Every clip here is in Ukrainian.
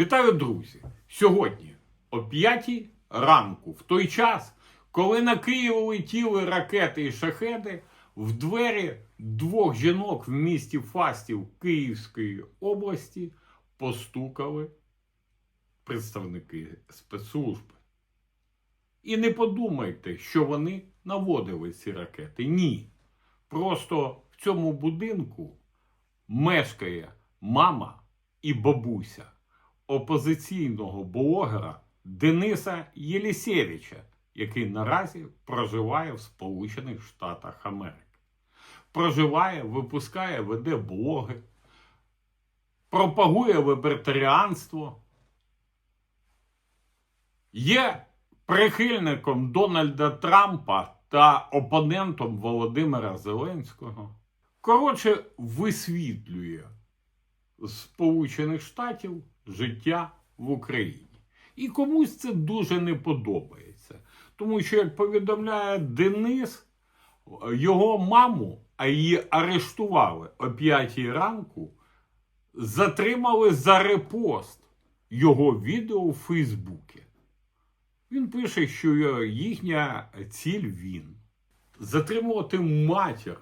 Вітаю, друзі! Сьогодні о 5 ранку, в той час, коли на Київ летіли ракети і шахеди, в двері двох жінок в місті Фастів Київської області постукали представники спецслужби. І не подумайте, що вони наводили ці ракети. Ні. Просто в цьому будинку мешкає мама і бабуся опозиційного блогера Дениса Єлісєвича, який наразі проживає в Сполучених Штатах Америки. Проживає, випускає, веде блоги, пропагує лібертаріанство, є прихильником Дональда Трампа та опонентом Володимира Зеленського. Коротше, висвітлює Сполучених Штатів життя в Україні. І комусь це дуже не подобається. Тому що, як повідомляє Денис, його маму, а її арештували о 5 ранку, затримали за репост його відео у Фейсбуці. Він пише, що їхня ціль він затримувати матір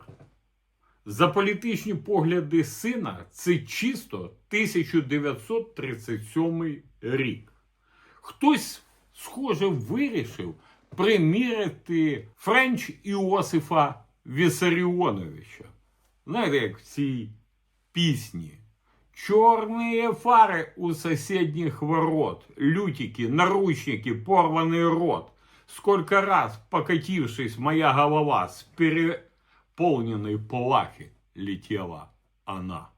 за політичні погляди сина це чисто 1937 рік. Хтось, схоже, вирішив приміряти Френч Іосифа Вісаріоновича. Знаєте, як в цій пісні. Черные фары у соседних ворот, лютики, наручники, порванный рот. Сколько раз, покатившись, моя голова с переполненной плахи летела она.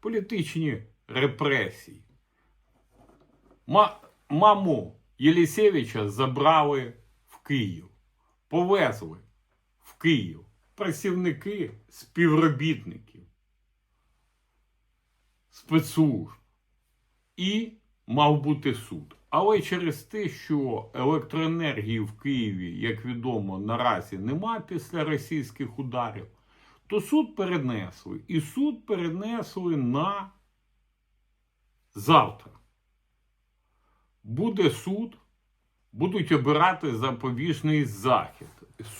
Політичні репресії. Ма- маму Єлісєвича забрали в Київ, повезли в Київ працівники співробітників спецслужб і мав бути суд. Але через те, що електроенергії в Києві, як відомо, наразі нема після російських ударів, то суд перенесли. І суд перенесли на завтра. Буде суд, будуть обирати запобіжний захід.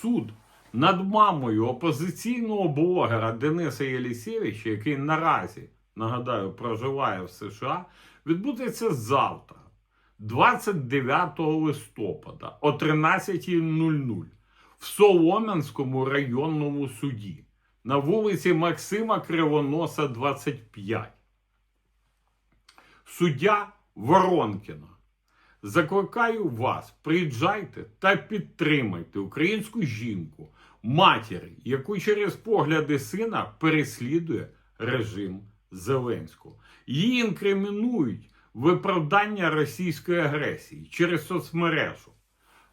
Суд над мамою опозиційного блогера Дениса Єлісєвича, який наразі, нагадаю, проживає в США, відбудеться завтра, 29 листопада о 13.00 в Солом'янському районному суді на вулиці Максима Кривоноса, 25. Суддя Воронкіна. Закликаю вас, приїжджайте та підтримайте українську жінку, матір, яку через погляди сина переслідує режим Зеленського. Її інкримінують виправдання російської агресії через соцмережу.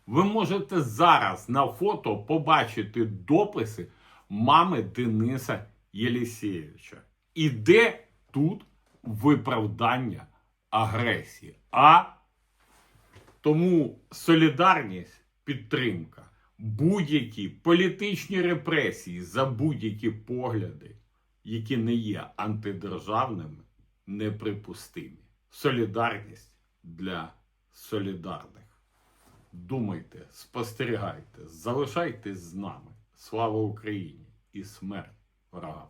Ви можете зараз на фото побачити дописи мами Дениса Єлісєвича. І де тут виправдання агресії? А тому солідарність, підтримка, будь-які політичні репресії за будь-які погляди, які не є антидержавними, неприпустимі. Солідарність для солідарних. Думайте, спостерігайте, залишайтесь з нами. Слава Україні і смерть ворогам!